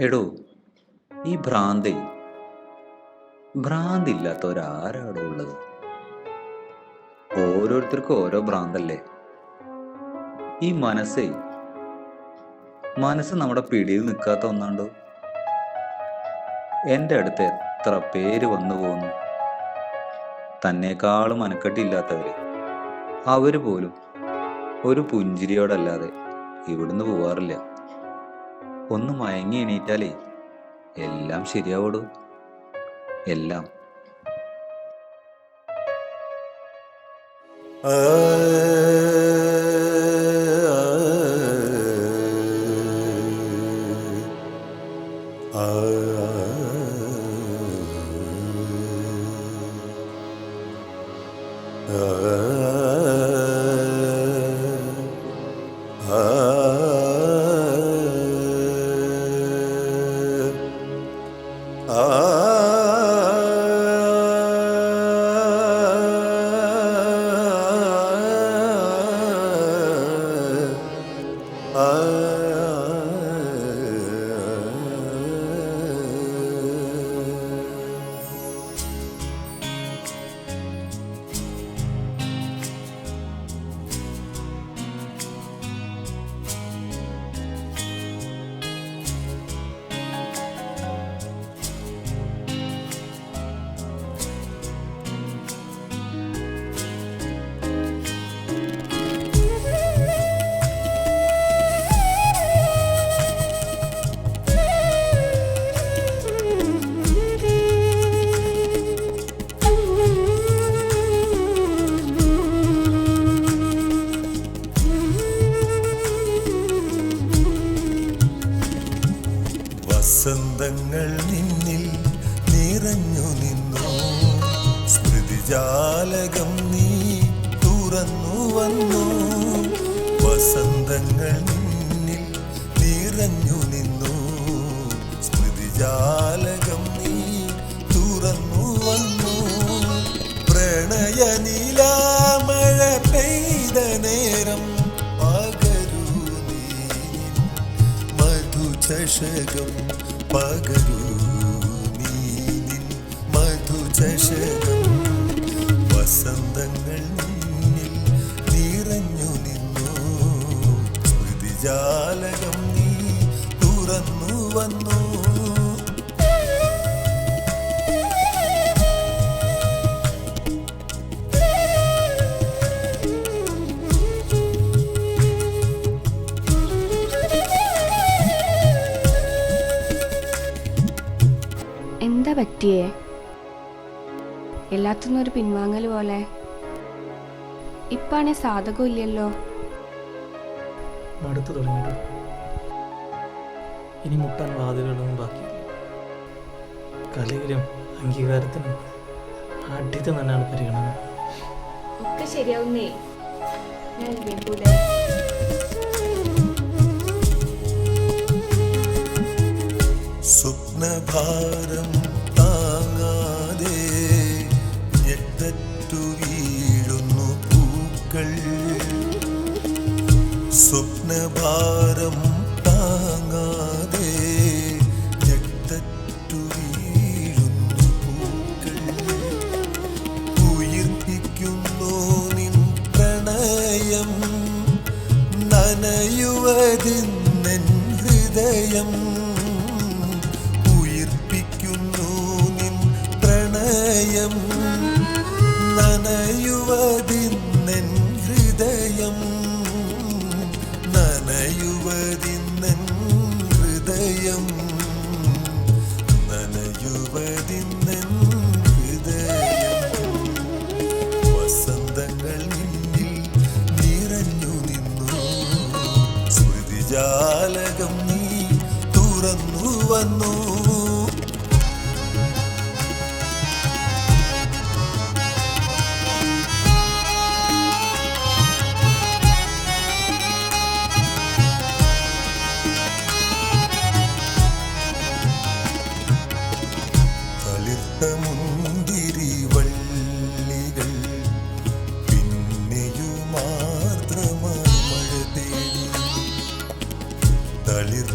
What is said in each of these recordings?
എടോ ഈ ഭ്രാന്തേ. ഭ്രാന്തില്ലാത്ത ഒരാരാടോ ഉള്ളത്? ഓരോരുത്തർക്കും ഓരോ ഭ്രാന്തല്ലേ? ഈ മനസ്സേ മനസ്സ് നമ്മുടെ പിടിയിൽ നിൽക്കാത്ത ഒന്നാണ്ടോ? എന്റെ അടുത്ത് എത്ര പേര് വന്നു പോകുന്നു തന്നെക്കാളും മനക്കെട്ടില്ലാത്തവര്. അവർ പോലും ഒരു പുഞ്ചിരിയോടല്ലാതെ ഇവിടുന്ന് പോവാറില്ല. ഒന്ന് മയങ്ങി എണീറ്റാലേ എല്ലാം ശരിയാവടൂ എല്ലാം വസന്തങ്ങൾ സ്മൃതിജാലകം നീ തുറന്നു വന്നു. വസന്തങ്ങൾ നിന്നിൽ നിറഞ്ഞു നിന്നു. സ്മൃതിജാലകം നീ തുറന്നു വന്നു. പ്രണയ നീലാമഴ പെയ്ത നേരം പകരൂ നീ. മധുചഷകം പകരൂ എന്താ പറ്റിയേ? എല്ലാത്തിനും ഒരു പിൻവാങ്ങൽ പോലെ. ഇപ്പാണെ സാധകം ഇല്ലല്ലോ. മടുത്തു തുടങ്ങിയിട്ടു ഇനി മുട്ടാൻ വാതിലുകളൊന്നും ബാക്കി കലയിലും അംഗീകാരത്തിനും ആഢ്യത്വം തന്നെയാണ് പരിഗണന. ഒക്കെ ശരിയാവുന്നേ. ഞാൻ കൂടെ സ്വപ്നഭാരം സ്വപ്നഭാരം താങ്ങാതെ ഞെട്ടറ്റു വീഴുന്നു പൂക്കൾ. ഉയിർപ്പിക്കുന്നു നിൻ പ്രണയം നനയുവതിന്നെൻ ഹൃദയം. ഉയിർപ്പിക്കുന്നു നിൻ പ്രണയം നനയുവതിന്നെൻ സ്മൃതിജാലകം നീ തുറന്നു വന്നു.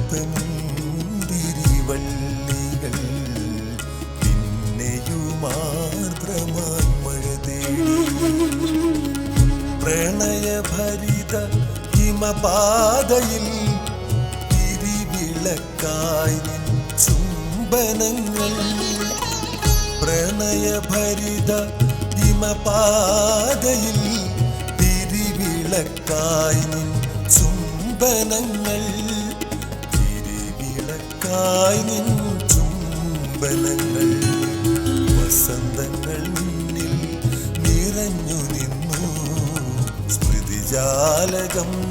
ശതമുന്തിരിവള്ളികൾ ഹിമപാതയിൽ തിരിവിളക്കായി ചുംബനങ്ങൾ. പ്രണയഭരിത ഹിമപാതയിൽ തിരിവിളക്കായി ചുംബനങ്ങൾ. തിരിവിളക്കായി നിൻ നിന്നിൽ നിറഞ്ഞു നിന്നു.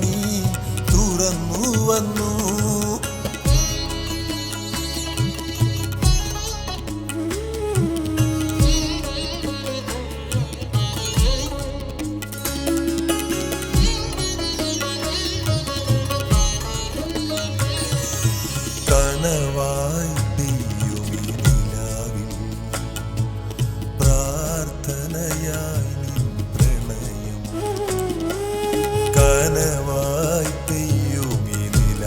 നീ തുറന്നു വന്നു. കനവായി പെയ്യുമി നില.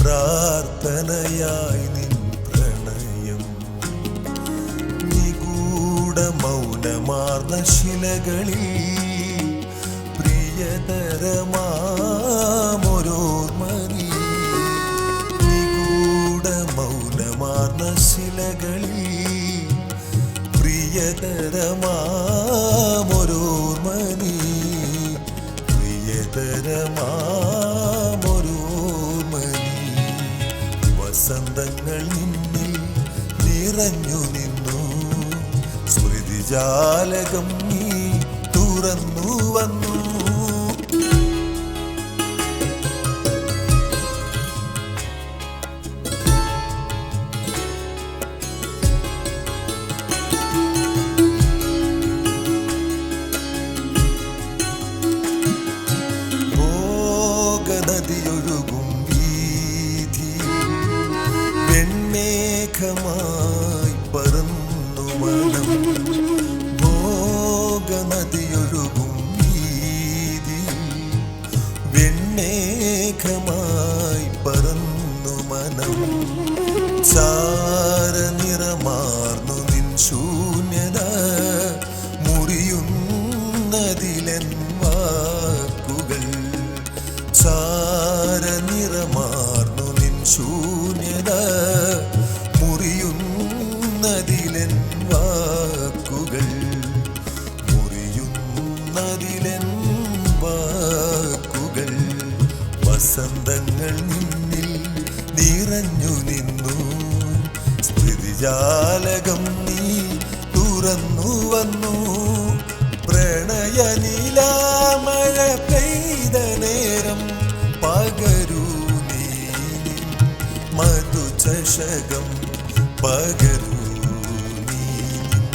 പ്രാർത്ഥനയായി നിൻ പ്രണയം. നിഗൂഢ മൗനമാർന്ന ശിലകളിൽ പ്രിയതരമാമൊരോർമനി നിഗൂഢ മൗനമാർന്ന ശിലകളിൽ പ്രിയതരമാമൊരോർമനി നിറഞ്ഞു നിന്നു. സ്മൃതിജാലകം നീ തുറന്നു വന്നു. Come വെണ്ണേഘമായി ശൂന്യത മുറിയുന്നതിലെൻ വാക്കുകൾ. ചാരനിറമാർന്നു നിൻ ശൂന്യത മുറിയുന്നതിലെൻ വാക്കുകൾ. മുറിയുന്നതിലെൻ വാക്കുകൾ. വസന്തങ്ങൾ നിന്നിൽ നിറഞ്ഞു നിന്നു. സ്മൃതിജാലകം പ്രണയനീലാമഴ പെയ്ത നേരം പകരൂ നീ നിൻ മധുചഷകം പകരൂ നീ നിൻ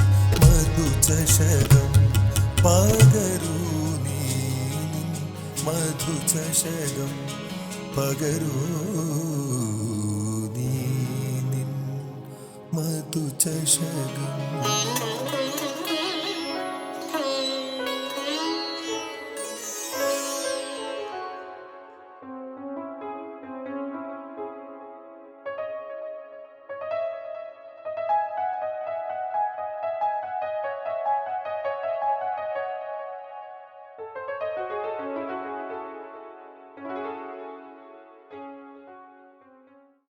മധുചഷകം പകരൂ നീ നിൻ മധുചഷകം പകരൂ മധുചഷകം